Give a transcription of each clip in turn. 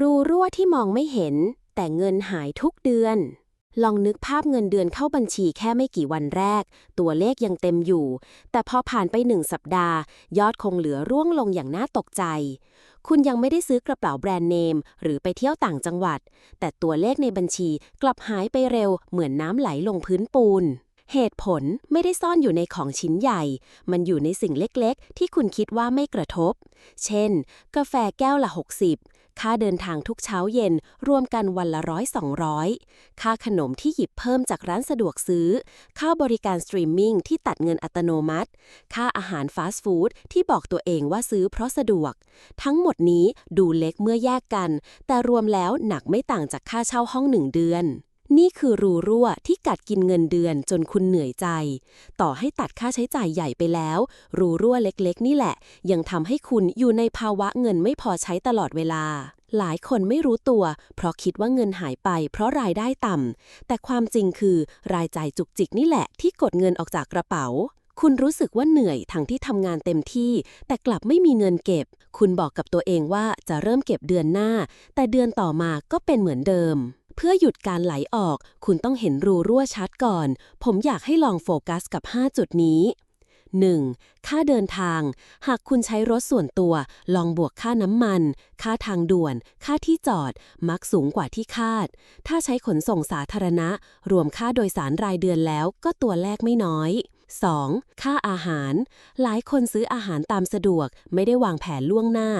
รูรั่วที่มองไม่เห็น แต่เงินหายทุกเดือน ลองนึกภาพเงินเดือนเข้าบัญชีแค่ไม่กี่วันแรก ตัวเลขยังเต็มอยู่ แต่พอผ่านไปหนึ่งสัปดาห์ ยอดคงเหลือร่วงลงอย่างน่าตกใจ คุณยังไม่ได้ซื้อกระเป๋าแบรนด์เนม หรือไปเที่ยวต่างจังหวัด แต่ตัวเลขในบัญชีกลับหายไปเร็ว เหมือนน้ำไหลลงพื้นปูนเหตุผลไม่ได้ซ่อนอยู่ในของชิ้นใหญ่ มันอยู่ในสิ่งเล็กๆ ที่คุณคิดว่าไม่กระทบ เช่น กาแฟแก้วละ60 ค่าเดินทางทุกเช้าเย็นรวมกันวันละร้อยสองร้อยค่าขนมที่หยิบเพิ่มจากร้านสะดวกซื้อ ค่าบริการสตรีมมิ่งที่ตัดเงินอัตโนมัติ ค่าอาหารฟาสต์ฟู้ดที่บอกตัวเองว่าซื้อเพราะสะดวก ทั้งหมดนี้ดูเล็กเมื่อแยกกัน แต่รวมแล้วหนักไม่ต่างจากค่าเช่าห้องหนึ่งเดือน นี่คือรูรั่วที่กัดกินเงินเดือนจนคุณเหนื่อยใจ ต่อให้ตัดค่าใช้จ่ายใหญ่ไปแล้ว รูรั่วเล็กๆ นี่แหละ ยังทำให้คุณอยู่ในภาวะเงินไม่พอใช้ตลอดเวลา หลายคนไม่รู้ตัว เพราะคิดว่าเงินหายไป เพราะรายได้ต่ำแต่ความจริงคือรายจ่ายจุกจิกนี่แหละ ที่กดเงินออกจากกระเป๋าคุณรู้สึกว่าเหนื่อยทั้งที่ทำงานเต็มที่ แต่กลับไม่มีเงินเก็บ คุณบอกกับตัวเองว่าจะเริ่มเก็บเดือนหน้า แต่เดือนต่อมาก็เป็นเหมือนเดิม เพื่อหยุดการไหลออก คุณต้องเห็นรูรั่วชัดก่อน ผมอยากให้ลองโฟกัสกับ 5 จุดนี้ 1. ค่าเดินทาง หากคุณใช้รถส่วนตัว ลองบวกค่าน้ำมัน ค่าทางด่วน ค่าที่จอด มักสูงกว่าที่คาด ถ้าใช้ขนส่งสาธารณะ รวมค่าโดยสารรายเดือนแล้วก็ตัวแรกไม่น้อย 2. ค่าอาหาร หลายคนซื้ออาหารตามสะดวก ไม่ได้วางแผนล่วงหน้า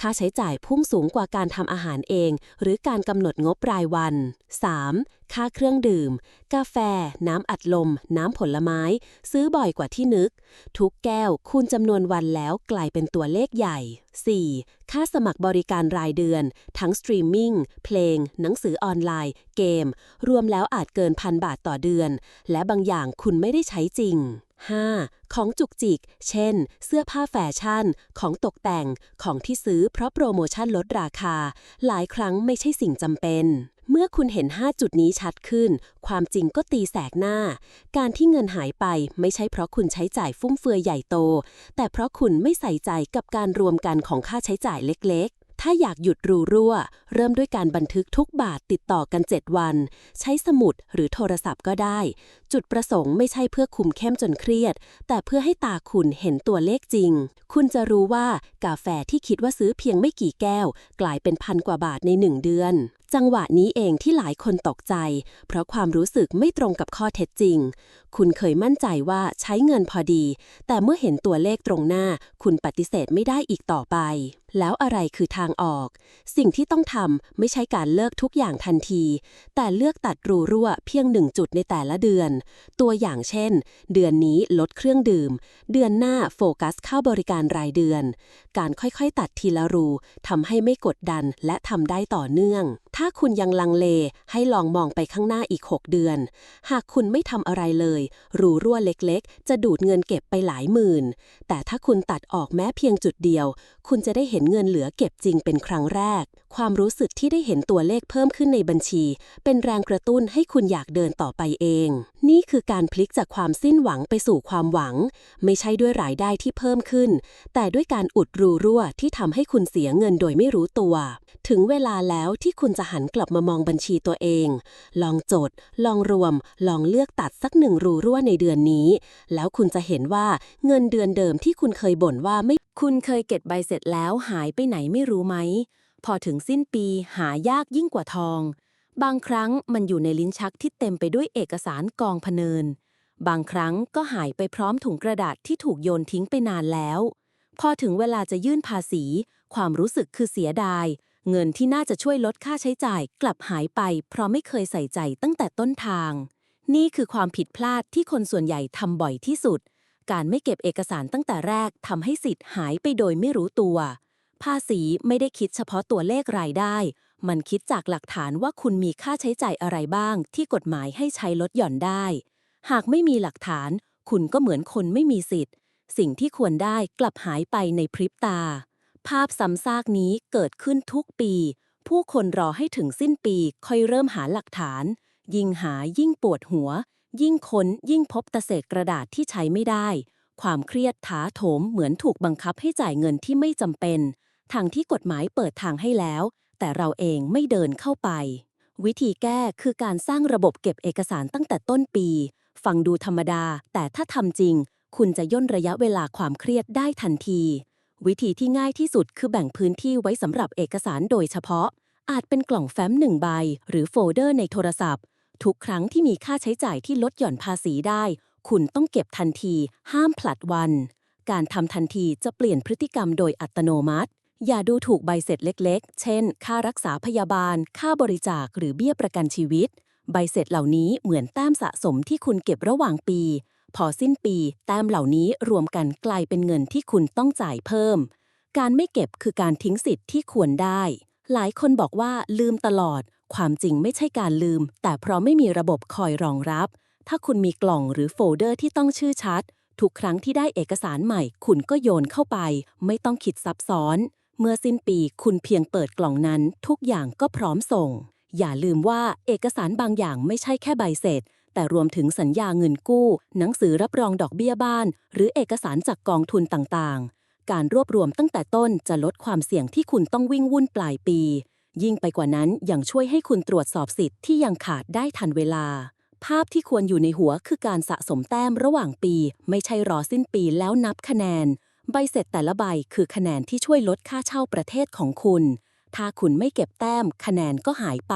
ค่าใช้จ่ายพุ่งสูงกว่าการทำอาหารเอง หรือการกำหนดงบรายวัน 3. ค่าเครื่องดื่ม กาแฟ น้ำอัดลม น้ำผลไม้ ซื้อบ่อยกว่าที่นึก ทุกแก้วคูณจำนวนวันแล้วกลายเป็นตัวเลขใหญ่ 4. ค่าสมัครบริการรายเดือน ทั้งสตรีมมิ่ง เพลง หนังสือออนไลน์ เกม รวมแล้วอาจเกินพันบาทต่อเดือน และบางอย่างคุณไม่ได้ใช้จริง 5. ของจุกจิก เช่น เสื้อผ้าแฟชั่น ของตกแต่ง ของที่ซื้อเพราะโปรโมชั่นลดราคา หลายครั้งไม่ใช่สิ่งจำเป็น เมื่อคุณเห็น 5 จุดนี้ชัดขึ้น ความจริงก็ตีแสกหน้า การที่เงินหายไปไม่ใช่เพราะคุณใช้จ่ายฟุ่มเฟือยใหญ่โต แต่เพราะคุณไม่ใส่ใจกับการรวมกันของค่าใช้จ่ายเล็กๆ ถ้าอยากหยุดรูรั่ว เริ่มด้วยการบันทึกทุกบาทติดต่อกัน 7 วัน ใช้สมุดหรือโทรศัพท์ก็ได้ จุดประสงค์ไม่ใช่เพื่อคุมเข้มจนเครียด แต่เพื่อให้ตาคุณเห็นตัวเลขจริง คุณจะรู้ว่ากาแฟที่คิดว่าซื้อเพียงไม่กี่แก้ว กลายเป็นพันกว่าบาทในหนึ่งเดือน จังหวะนี้เองที่หลายคนตกใจ เพราะความรู้สึกไม่ตรงกับข้อเท็จจริง คุณเคยมั่นใจว่าใช้เงินพอดี แต่เมื่อเห็นตัวเลขตรงหน้า คุณปฏิเสธไม่ได้อีกต่อไป แล้วอะไรคือทางออก สิ่งที่ต้องทำไม่ใช่การเลิกทุกอย่างทันที แต่เลือกตัดรูรั่วเพียงหนึ่งจุดในแต่ละเดือน ตัวอย่างเช่น เดือนนี้ลดเครื่องดื่ม เดือนหน้าโฟกัสเข้าบริการรายเดือน การค่อยๆ ตัดทีละรูทำให้ไม่กดดันและทำได้ต่อเนื่องถ้าคุณยังลังเลให้ลองมองไปข้างหน้าอีก 6 เดือน หากคุณไม่ทำอะไรเลย รูรั่วเล็กๆ จะดูดเงินเก็บไปหลายหมื่น แต่ถ้าคุณตัดออกแม้เพียงจุดเดียว คุณจะได้เห็นเงินเหลือเก็บจริงเป็นครั้งแรกความรู้สึกที่ได้เห็นตัวเลขเพิ่มขึ้นในบัญชี เป็นแรงกระตุ้นให้คุณอยากเดินต่อไปเอง นี่คือการพลิกจากความสิ้นหวังไปสู่ความหวัง ไม่ใช่ด้วยรายได้ที่เพิ่มขึ้น แต่ด้วยการอุดรูรั่วที่ทำให้คุณเสียเงินโดยไม่รู้ตัว ถึงเวลาแล้วที่คุณจะหันกลับมามองบัญชีตัวเอง ลองจด ลองรวม ลองเลือกตัดสักหนึ่งรูรั่วในเดือนนี้ แล้วคุณจะเห็นว่าเงินเดือนเดิมที่คุณเคยบ่นว่าไม่ คุณเคยเก็บใบเสร็จแล้วหายไปไหนไม่รู้ไหม พอถึงสิ้นปีหายากยิ่งกว่าทอง บางครั้งมันอยู่ในลิ้นชักที่เต็มไปด้วยเอกสารกองพเนิน บางครั้งก็หายไปพร้อมถุงกระดาษที่ถูกโยนทิ้งไปนานแล้ว พอถึงเวลาจะยื่นภาษี ความรู้สึกคือเสียดาย เงินที่น่าจะช่วยลดค่าใช้จ่ายกลับหายไป เพราะไม่เคยใส่ใจตั้งแต่ต้นทาง นี่คือความผิดพลาดที่คนส่วนใหญ่ทำบ่อยที่สุด การไม่เก็บเอกสารตั้งแต่แรกทำให้สิทธิ์หายไปโดยไม่รู้ตัว ภาษีไม่ได้คิดเฉพาะตัวเลขรายได้ มันคิดจากหลักฐานว่าคุณมีค่าใช้จ่ายอะไรบ้าง ที่กฎหมายให้ใช้ลดหย่อนได้ หากไม่มีหลักฐาน คุณก็เหมือนคนไม่มีสิทธิ์ สิ่งที่ควรได้กลับหายไปในพริบตา ภาพซ้ำซากนี้เกิดขึ้นทุกปี ผู้คนรอให้ถึงสิ้นปีค่อยเริ่มหาหลักฐาน ยิ่งหายิ่งปวดหัว ยิ่งค้นยิ่งพบตะเศษกระดาษที่ใช้ไม่ได้ ความเครียดถาโถมเหมือนถูกบังคับให้จ่ายเงินที่ไม่จำเป็น ทางที่กฎหมายเปิดทางให้แล้ว แต่เราเองไม่เดินเข้าไป วิธีแก้คือการสร้างระบบเก็บเอกสารตั้งแต่ต้นปี ฟังดูธรรมดา แต่ถ้าทำจริง คุณจะย่นระยะเวลาความเครียดได้ทันที วิธีที่ง่ายที่สุดคือแบ่งพื้นที่ไว้สำหรับเอกสารโดยเฉพาะ อาจเป็นกล่องแฟ้มหนึ่งใบ หรือโฟลเดอร์ในโทรศัพท์ ทุกครั้งที่มีค่าใช้จ่ายที่ลดหย่อนภาษีได้ คุณต้องเก็บทันที ห้ามผลัดวันการทำทันทีจะเปลี่ยนพฤติกรรมโดยอัตโนมัติ อย่าดูถูกใบเสร็จเล็กๆ เช่น ค่ารักษาพยาบาล ค่าบริจาคหรือเบี้ยประกันชีวิต ใบเสร็จเหล่านี้เหมือนแต้มสะสมที่คุณเก็บระหว่างปี พอสิ้นปี แต้มเหล่านี้รวมกันกลายเป็นเงินที่คุณต้องจ่ายเพิ่ม การไม่เก็บคือการทิ้งสิทธิ์ที่ควรได้ หลายคนบอกว่าลืมตลอด ความจริงไม่ใช่การลืม แต่เพราะไม่มีระบบคอยรองรับ ถ้าคุณมีกล่องหรือโฟลเดอร์ที่ต้องชื่อชัด ทุกครั้งที่ได้เอกสารใหม่ คุณก็โยนเข้าไป ไม่ต้องคิดซับซ้อน เมื่อสิ้นปีคุณเพียงเปิดกล่องนั้นทุกอย่างก็พร้อมส่ง อย่าลืมว่าเอกสารบางอย่างไม่ใช่แค่ใบเสร็จ แต่รวมถึงสัญญาเงินกู้ หนังสือรับรองดอกเบี้ยบ้าน หรือเอกสารจากกองทุนต่างๆ การรวบรวมตั้งแต่ต้นจะลดความเสี่ยงที่คุณต้องวิ่งวุ่นปลายปี ยิ่งไปกว่านั้นยังช่วยให้คุณตรวจสอบสิทธิ์ที่ยังขาดได้ทันเวลา ภาพที่ควรอยู่ในหัวคือการสะสมแต้มระหว่างปี ไม่ใช่รอสิ้นปีแล้วนับคะแนน ใบเสร็จแต่ละใบคือคะแนนที่ช่วยลดค่าเช่าประเทศของคุณ ถ้าคุณไม่เก็บแต้ม คะแนนก็หายไป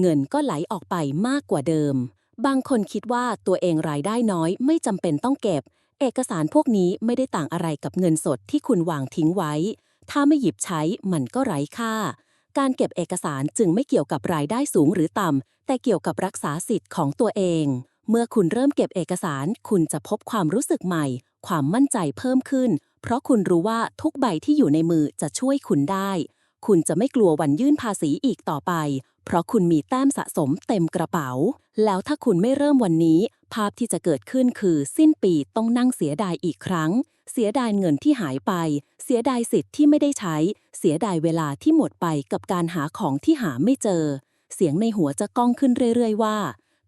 เงินก็ไหลออกไปมากกว่าเดิม บางคนคิดว่าตัวเองรายได้น้อยไม่จำเป็นต้องเก็บ เอกสารพวกนี้ไม่ได้ต่างอะไรกับเงินสดที่คุณวางทิ้งไว้ ถ้าไม่หยิบใช้มันก็ไร้ค่า การเก็บเอกสารจึงไม่เกี่ยวกับรายได้สูงหรือต่ำแต่เกี่ยวกับรักษาสิทธิ์ของตัวเอง เมื่อคุณเริ่มเก็บเอกสาร คุณจะพบความรู้สึกใหม่ ความมั่นใจเพิ่มขึ้น เพราะคุณรู้ว่าทุกใบที่อยู่ในมือจะช่วยคุณได้ คุณจะไม่กลัววันยื่นภาษีอีกต่อไป เพราะคุณมีแต้มสะสมเต็มกระเป๋า แล้วถ้าคุณไม่เริ่มวันนี้ ภาพที่จะเกิดขึ้นคือสิ้นปีต้องนั่งเสียดายอีกครั้ง เสียดายเงินที่หายไป เสียดายสิทธิ์ที่ไม่ได้ใช้ เสียดายเวลาที่หมดไปกับการหาของที่หาไม่เจอ เสียงในหัวจะก้องขึ้นเรื่อย ๆ ว่า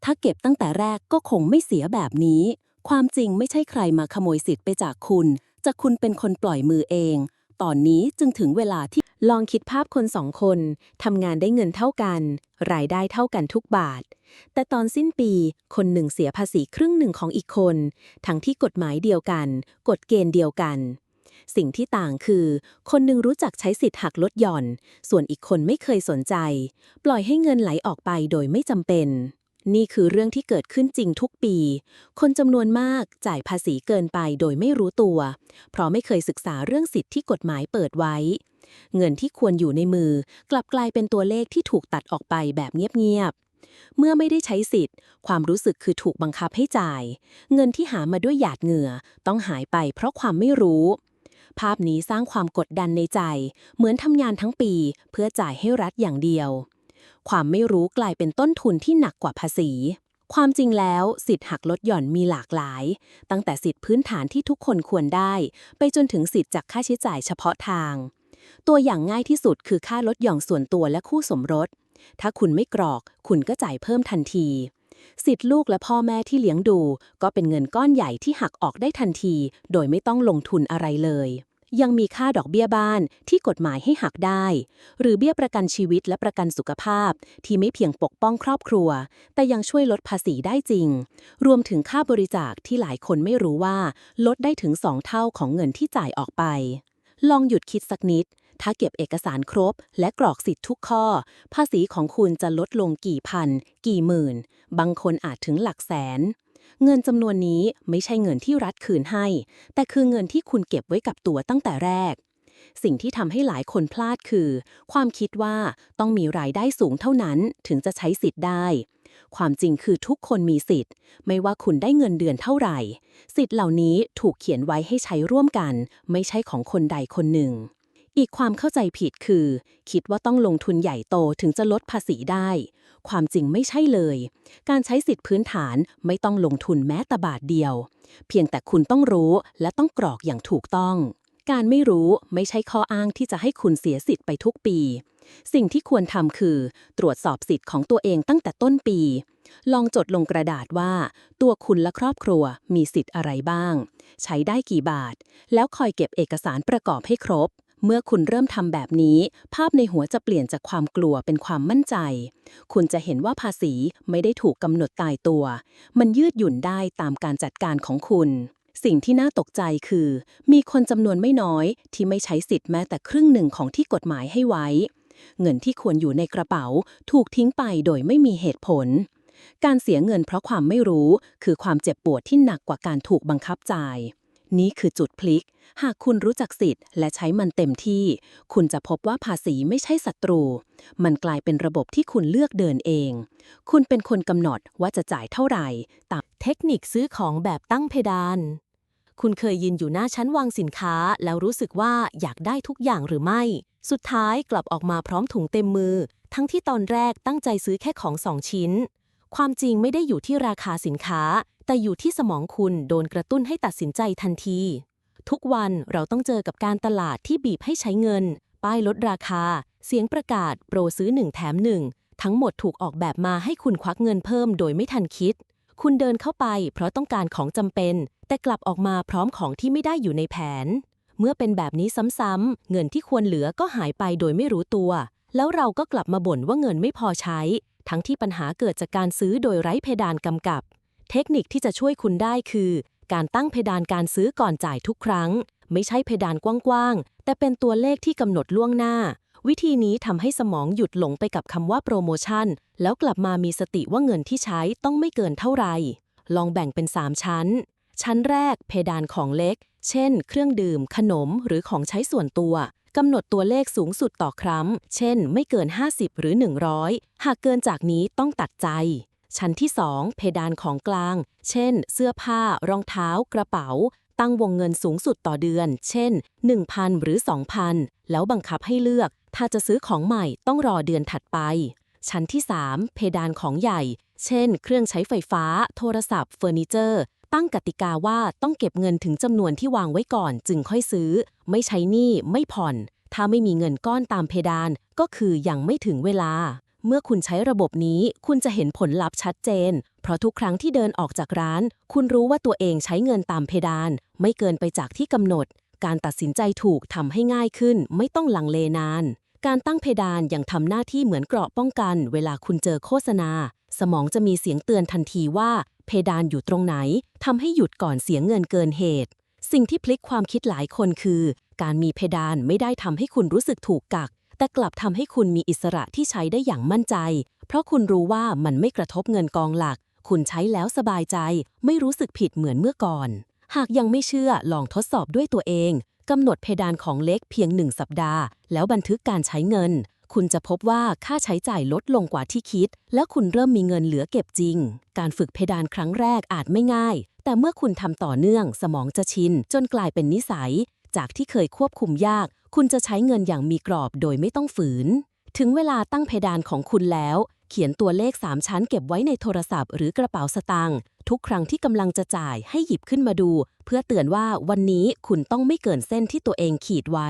ถ้าเก็บตั้งแต่แรกก็คงไม่เสียแบบนี้ความจริงไม่ใช่ใครมาขโมยสิทธิ์ไปจากคุณ จะคุณเป็นคนปล่อยมือเอง ตอนนี้จึงถึงเวลาที่ลองคิดภาพคนสองคนทำงานได้เงินเท่ากัน รายได้เท่ากันทุกบาท แต่ตอนสิ้นปี คนหนึ่งเสียภาษีครึ่งหนึ่งของอีกคน ทั้งที่กฎหมายเดียวกัน กฎเกณฑ์เดียวกัน สิ่งที่ต่างคือ คนหนึ่งรู้จักใช้สิทธิ์หักลดหย่อน ส่วนอีกคนไม่เคยสนใจ ปล่อยให้เงินไหลออกไปโดยไม่จำเป็น นี่คือเรื่องที่เกิดขึ้นจริงทุกปี คนจำนวนมากจ่ายภาษีเกินไปโดยไม่รู้ตัว เพราะไม่เคยศึกษาเรื่องสิทธิที่กฎหมายเปิดไว้ เงินที่ควรอยู่ในมือ กลับกลายเป็นตัวเลขที่ถูกตัดออกไปแบบเงียบๆ เมื่อไม่ได้ใช้สิทธิ์ ความรู้สึกคือถูกบังคับให้จ่าย เงินที่หามาด้วยหยาดเหงื่อต้องหายไปเพราะความไม่รู้ภาพนี้สร้างความกดดันในใจ เหมือนทำงานทั้งปี เพื่อจ่ายให้รัฐอย่างเดียว ความไม่รู้กลายเป็นต้นทุนที่หนักกว่าภาษี ความจริงแล้วสิทธิ์หักลดหย่อนมีหลากหลาย ตั้งแต่สิทธิ์พื้นฐานที่ทุกคนควรได้ ไปจนถึงสิทธิ์จากค่าใช้จ่ายเฉพาะทาง ตัวอย่างง่ายที่สุดคือค่าลดหย่อนส่วนตัวและคู่สมรส ถ้าคุณไม่กรอก คุณก็จ่ายเพิ่มทันทีสิทธิ์ลูกและพ่อแม่ที่เลี้ยงดู ก็เป็นเงินก้อนใหญ่ที่หักออกได้ทันที โดยไม่ต้องลงทุนอะไรเลย ยังมีค่าดอกเบี้ยบ้านที่กฎหมายให้หักได้ หรือเบี้ยประกันชีวิตและประกันสุขภาพ ที่ไม่เพียงปกป้องครอบครัว แต่ยังช่วยลดภาษีได้จริง รวมถึงค่าบริจาคที่หลายคนไม่รู้ว่า ลดได้ถึง2เท่าของเงินที่จ่ายออกไป ลองหยุดคิดสักนิด ถ้าเก็บเอกสารครบ และกรอกสิทธิ์ทุกข้อ ภาษีของคุณจะลดลงกี่พัน กี่หมื่น บางคนอาจถึงหลักแสน เงินจำนวนนี้ไม่ใช่เงินที่รัฐคืนให้ แต่คือเงินที่คุณเก็บไว้กับตัวตั้งแต่แรก สิ่งที่ทำให้หลายคนพลาดคือ ความคิดว่าต้องมีรายได้สูงเท่านั้นถึงจะใช้สิทธิ์ได้ ความจริงคือทุกคนมีสิทธิ์ ไม่ว่าคุณได้เงินเดือนเท่าไหร่ สิทธิ์เหล่านี้ถูกเขียนไว้ให้ใช้ร่วมกัน ไม่ใช่ของคนใดคนหนึ่งอีกความเข้าใจผิดคือ คิดว่าต้องลงทุนใหญ่โตถึงจะลดภาษีได้ ความจริงไม่ใช่เลย การใช้สิทธิพื้นฐานไม่ต้องลงทุนแม้แต่บาทเดียว เพียงแต่คุณต้องรู้และต้องกรอกอย่างถูกต้อง การไม่รู้ไม่ใช่ข้ออ้างที่จะให้คุณเสียสิทธิ์ไปทุกปี สิ่งที่ควรทำคือ ตรวจสอบสิทธิ์ของตัวเองตั้งแต่ต้นปี ลองจดลงกระดาษว่า ตัวคุณและครอบครัวมีสิทธิ์อะไรบ้าง ใช้ได้กี่บาท แล้วคอยเก็บเอกสารประกอบให้ครบ เมื่อคุณเริ่มทำแบบนี้ ภาพในหัวจะเปลี่ยนจากความกลัวเป็นความมั่นใจ คุณจะเห็นว่าภาษีไม่ได้ถูกกำหนดตายตัว มันยืดหยุ่นได้ตามการจัดการของคุณ สิ่งที่น่าตกใจคือ มีคนจำนวนไม่น้อย ที่ไม่ใช้สิทธิ์แม้แต่ครึ่งหนึ่งของที่กฎหมายให้ไว้ เงินที่ควรอยู่ในกระเป๋า ถูกทิ้งไปโดยไม่มีเหตุผล การเสียเงินเพราะความไม่รู้ คือความเจ็บปวดที่หนักกว่าการถูกบังคับจ่าย นี่คือจุดพลิก หากคุณรู้จักสิทธิ์และใช้มันเต็มที่ คุณจะพบว่าภาษีไม่ใช่ศัตรู มันกลายเป็นระบบที่คุณเลือกเดินเอง คุณเป็นคนกำหนดว่าจะจ่ายเท่าไหร่ตามเทคนิคซื้อของแบบตั้งเพดาน คุณเคยยืนอยู่หน้าชั้นวางสินค้า แล้วรู้สึกว่าอยากได้ทุกอย่างหรือไม่ สุดท้ายกลับออกมาพร้อมถุงเต็มมือ ทั้งที่ตอนแรกตั้งใจซื้อแค่ของสองชิ้น ความจริงไม่ได้อยู่ที่ราคาสินค้า แต่อยู่ที่สมองคุณโดนกระตุ้นให้ตัดสินใจทันที ทุกวันเราต้องเจอกับการตลาดที่บีบให้ใช้เงิน ป้ายลดราคา เสียงประกาศ โปรซื้อหนึ่งแถมหนึ่งทั้งหมดถูกออกแบบมาให้คุณควักเงินเพิ่มโดยไม่ทันคิด คุณเดินเข้าไปเพราะต้องการของจำเป็น แต่กลับออกมาพร้อมของที่ไม่ได้อยู่ในแผน เมื่อเป็นแบบนี้ซ้ำๆเงินที่ควรเหลือก็หายไปโดยไม่รู้ตัว แล้วเราก็กลับมาบ่นว่าเงินไม่พอใช้ ทั้งที่ปัญหาเกิดจากการซื้อโดยไร้เพดานกำกับ เทคนิคที่จะช่วยคุณได้คือ การตั้งเพดานการซื้อก่อนจ่ายทุกครั้ง ไม่ใช่เพดานกว้างๆ แต่เป็นตัวเลขที่กำหนดล่วงหน้า วิธีนี้ทำให้สมองหยุดหลงไปกับคำว่าโปรโมชั่น แล้วกลับมามีสติว่าเงินที่ใช้ต้องไม่เกินเท่าไหร่ ลองแบ่งเป็น 3 ชั้น ชั้นแรก เพดานของเล็ก เช่น เครื่องดื่ม ขนม หรือของใช้ส่วนตัวกำหนดตัวเลขสูงสุดต่อครั้ง เช่น ไม่เกิน 50 หรือ 100 หากเกินจากนี้ต้องตัดใจ ชั้นที่ 2 เพดานของกลาง เช่น เสื้อผ้า รองเท้า กระเป๋า ตั้งวงเงินสูงสุดต่อเดือน เช่น 1,000 หรือ 2,000 แล้วบังคับให้เลือก ถ้าจะซื้อของใหม่ต้องรอเดือนถัดไป ชั้นที่ 3 เพดานของใหญ่ เช่น เครื่องใช้ไฟฟ้า โทรศัพท์ เฟอร์นิเจอร์ ตั้งกติกาว่าต้องเก็บเงินถึงจำนวนที่วางไว้ก่อน จึงค่อยซื้อ ไม่ใช้หนี้ ไม่ผ่อน ถ้าไม่มีเงินก้อนตามเพดาน ก็คือยังไม่ถึงเวลา เมื่อคุณใช้ระบบนี้คุณจะเห็นผลลัพธ์ชัดเจน เพราะทุกครั้งที่เดินออกจากร้าน คุณรู้ว่าตัวเองใช้เงินตามเพดาน ไม่เกินไปจากที่กำหนด การตัดสินใจถูกทำให้ง่ายขึ้น ไม่ต้องลังเลนาน การตั้งเพดานยังทำหน้าที่เหมือนเกราะป้องกัน เวลาคุณเจอโฆษณา สมองจะมีเสียงเตือนทันทีว่า เพดานอยู่ตรงไหนทำให้หยุดก่อนเสียเงินเกินเหตุ สิ่งที่พลิกความคิดหลายคนคือ การมีเพดานไม่ได้ทำให้คุณรู้สึกถูกกัก แต่กลับทำให้คุณมีอิสระที่ใช้ได้อย่างมั่นใจ เพราะคุณรู้ว่ามันไม่กระทบเงินกองหลัก คุณใช้แล้วสบายใจ ไม่รู้สึกผิดเหมือนเมื่อก่อน หากยังไม่เชื่อลองทดสอบด้วยตัวเองกำหนดเพดานของเล็กเพียงหนึ่งสัปดาห์ แล้วบันทึกการใช้เงิน คุณจะพบว่าค่าใช้จ่ายลดลงกว่าที่คิด และคุณเริ่มมีเงินเหลือเก็บจริง การฝึกเพดานครั้งแรกอาจไม่ง่าย แต่เมื่อคุณทำต่อเนื่อง สมองจะชิน จนกลายเป็นนิสัย จากที่เคยควบคุมยาก คุณจะใช้เงินอย่างมีกรอบโดยไม่ต้องฝืน ถึงเวลาตั้งเพดานของคุณแล้ว เขียนตัวเลข 3 ชั้นเก็บไว้ในโทรศัพท์หรือกระเป๋าสตางค์ทุกครั้งที่กำลังจะจ่ายให้หยิบขึ้นมาดู เพื่อเตือนว่าวันนี้คุณต้องไม่เกินเส้นที่ตัวเองขีดไว้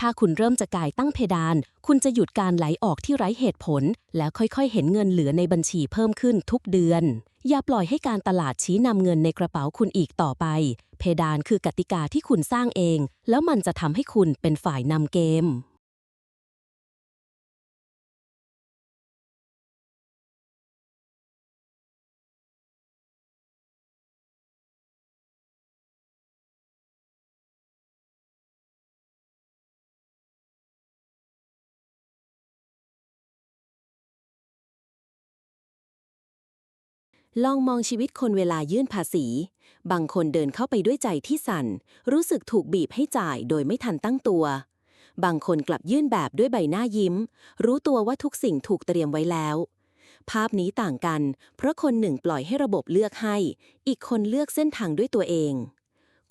ถ้าคุณเริ่มจะกายตั้งเพดาน คุณจะหยุดการไหลออกที่ไร้เหตุผล แล้วค่อยๆ เห็นเงินเหลือในบัญชีเพิ่มขึ้นทุกเดือน อย่าปล่อยให้การตลาดชี้นำเงินในกระเป๋าคุณอีกต่อไป เพดานคือกติกาที่คุณสร้างเอง แล้วมันจะทำให้คุณเป็นฝ่ายนำเกม ลองมองชีวิตคนเวลายื่นภาษี บางคนเดินเข้าไปด้วยใจที่สั่น รู้สึกถูกบีบให้จ่ายโดยไม่ทันตั้งตัว บางคนกลับยื่นแบบด้วยใบหน้ายิ้ม รู้ตัวว่าทุกสิ่งถูกเตรียมไว้แล้ว ภาพนี้ต่างกัน เพราะคนหนึ่งปล่อยให้ระบบเลือกให้ อีกคนเลือกเส้นทางด้วยตัวเอง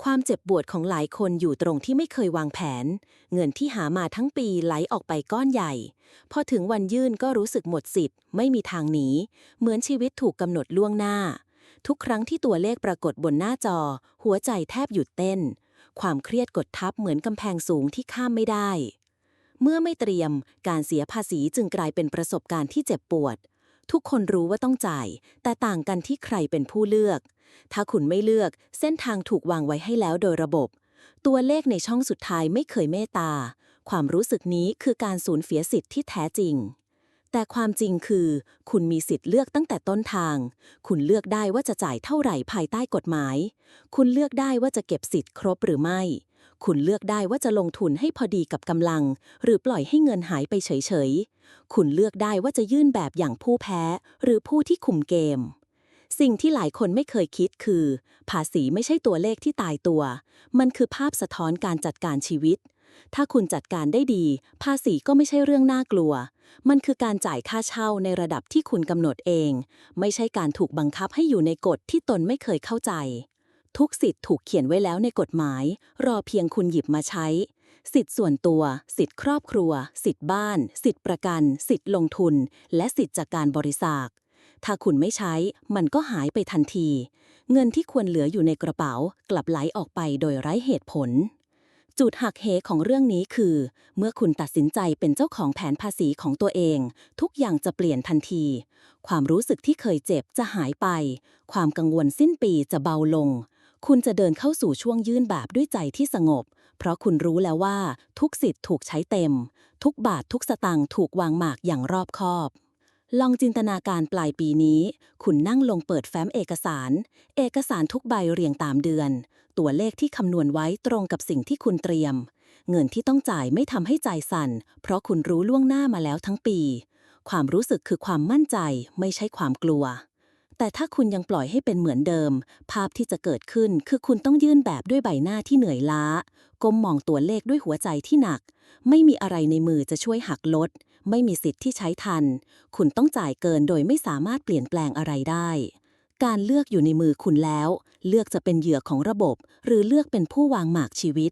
ความเจ็บปวดของหลายคนอยู่ตรงที่ไม่เคยวางแผน เงินที่หามาทั้งปีไหลออกไปก้อนใหญ่ พอถึงวันยื่นก็รู้สึกหมดสิทธิ์ ไม่มีทางหนี เหมือนชีวิตถูกกำหนดล่วงหน้า ทุกครั้งที่ตัวเลขปรากฏบนหน้าจอ หัวใจแทบหยุดเต้น ความเครียดกดทับเหมือนกำแพงสูงที่ข้ามไม่ได้ เมื่อไม่เตรียม การเสียภาษีจึงกลายเป็นประสบการณ์ที่เจ็บปวด ทุกคนรู้ว่าต้องจ่าย แต่ต่างกันที่ใครเป็นผู้เลือก ถ้าคุณไม่เลือกเส้นทางถูกวางไว้ให้แล้วโดยระบบ ตัวเลขในช่องสุดท้ายไม่เคยเมตตา ความรู้สึกนี้คือการสูญเสียสิทธิ์ที่แท้จริง แต่ความจริงคือ คุณมีสิทธิ์เลือกตั้งแต่ต้นทาง คุณเลือกได้ว่าจะจ่ายเท่าไหร่ภายใต้กฎหมาย คุณเลือกได้ว่าจะเก็บสิทธิ์ครบหรือไม่ คุณเลือกได้ว่าจะลงทุนให้พอดีกับกำลัง หรือปล่อยให้เงินหายไปเฉยๆ คุณเลือกได้ว่าจะยื่นแบบอย่างผู้แพ้ หรือผู้ที่คุมเกม สิ่งที่หลายคนไม่เคยคิดคือ ภาษีไม่ใช่ตัวเลขที่ตายตัว มันคือภาพสะท้อนการจัดการชีวิต ถ้าคุณจัดการได้ดี ภาษีก็ไม่ใช่เรื่องน่ากลัว มันคือการจ่ายค่าเช่าในระดับที่คุณกำหนดเอง ไม่ใช่การถูกบังคับให้อยู่ในกฎที่ตนไม่เคยเข้าใจ ทุกสิทธิ์ถูกเขียนไว้แล้วในกฎหมาย รอเพียงคุณหยิบมาใช้ สิทธิ์ส่วนตัว สิทธิ์ครอบครัว สิทธิ์บ้าน สิทธิ์ประกัน สิทธิ์ลงทุน และสิทธิ์จากการบริจาค ถ้าคุณไม่ใช้ มันก็หายไปทันที เงินที่ควรเหลืออยู่ในกระเป๋ากลับไหลออกไปโดยไร้เหตุผล จุดหักเหของเรื่องนี้คือ เมื่อคุณตัดสินใจเป็นเจ้าของแผนภาษีของตัวเอง ทุกอย่างจะเปลี่ยนทันที ความรู้สึกที่เคยเจ็บจะหายไป ความกังวลสิ้นปีจะเบาลง คุณจะเดินเข้าสู่ช่วงยื่นแบบด้วยใจที่สงบเพราะคุณรู้แล้วว่าทุกสิทธิ์ถูกใช้เต็ม ทุกบาททุกสตางค์ถูกวางหมากอย่างรอบคอบ ลองจินตนาการปลายปีนี้ คุณนั่งลงเปิดแฟ้มเอกสาร เอกสารทุกใบเรียงตามเดือน ตัวเลขที่คำนวณไว้ตรงกับสิ่งที่คุณเตรียม เงินที่ต้องจ่ายไม่ทำให้ใจสั่น เพราะคุณรู้ล่วงหน้ามาแล้วทั้งปี ความรู้สึกคือความมั่นใจ ไม่ใช่ความกลัว แต่ถ้าคุณยังปล่อยให้เป็นเหมือนเดิม ภาพที่จะเกิดขึ้นคือคุณต้องยื่นแบบด้วยใบหน้าที่เหนื่อยล้า ก้มมองตัวเลขด้วยหัวใจที่หนัก ไม่มีอะไรในมือจะช่วยหักลด ไม่มีสิทธิ์ที่ใช้ทัน คุณต้องจ่ายเกินโดยไม่สามารถเปลี่ยนแปลงอะไรได้ การเลือกอยู่ในมือคุณแล้ว เลือกจะเป็นเหยื่อของระบบ หรือเลือกเป็นผู้วางหมากชีวิต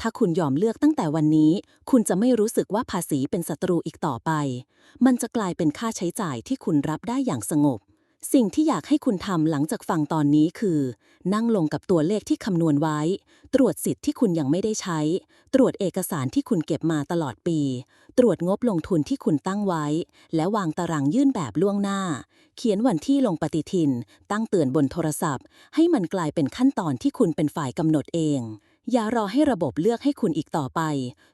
ถ้าคุณยอมเลือกตั้งแต่วันนี้ คุณจะไม่รู้สึกว่าภาษีเป็นศัตรูอีกต่อไป มันจะกลายเป็นค่าใช้จ่ายที่คุณรับได้อย่างสงบ สิ่งที่อยากให้คุณทำหลังจากฟังตอนนี้คือ นั่งลงกับตัวเลขที่คำนวณไว้ ตรวจสิทธิ์ที่คุณยังไม่ได้ใช้ ตรวจเอกสารที่คุณเก็บมาตลอดปี ตรวจงบลงทุนที่คุณตั้งไว้ และวางตารางยื่นแบบล่วงหน้า เขียนวันที่ลงปฏิทิน ตั้งเตือนบนโทรศัพท์ ให้มันกลายเป็นขั้นตอนที่คุณเป็นฝ่ายกำหนดเอง อย่ารอให้ระบบเลือกให้คุณอีกต่อไป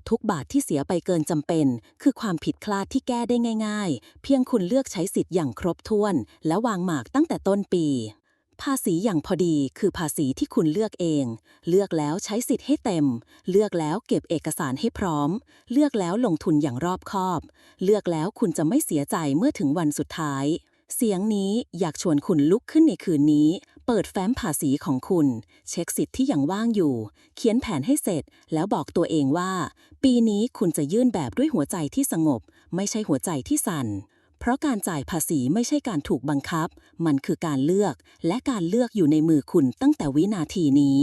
ทุกบาทที่เสียไปเกินจำเป็น คือความผิดพลาดที่แก้ได้ง่าย ๆ เพียงคุณเลือกใช้สิทธิ์อย่างครบถ้วน และวางหมากตั้งแต่ต้นปี ภาษีอย่างพอดีคือภาษีที่คุณเลือกเอง เลือกแล้วใช้สิทธิ์ให้เต็ม เลือกแล้วเก็บเอกสารให้พร้อม เลือกแล้วลงทุนอย่างรอบคอบ เลือกแล้วคุณจะไม่เสียใจเมื่อถึงวันสุดท้าย เสียงนี้อยากชวนคุณลุกขึ้นในคืนนี้ เปิดแฟ้มภาษีของคุณ เช็คสิทธิ์ที่ยังว่างอยู่ เขียนแผนให้เสร็จ แล้วบอกตัวเองว่า ปีนี้คุณจะยื่นแบบด้วยหัวใจที่สงบ ไม่ใช่หัวใจที่สั่น เพราะการจ่ายภาษีไม่ใช่การถูกบังคับ มันคือการเลือก และการเลือกอยู่ในมือคุณตั้งแต่วินาทีนี้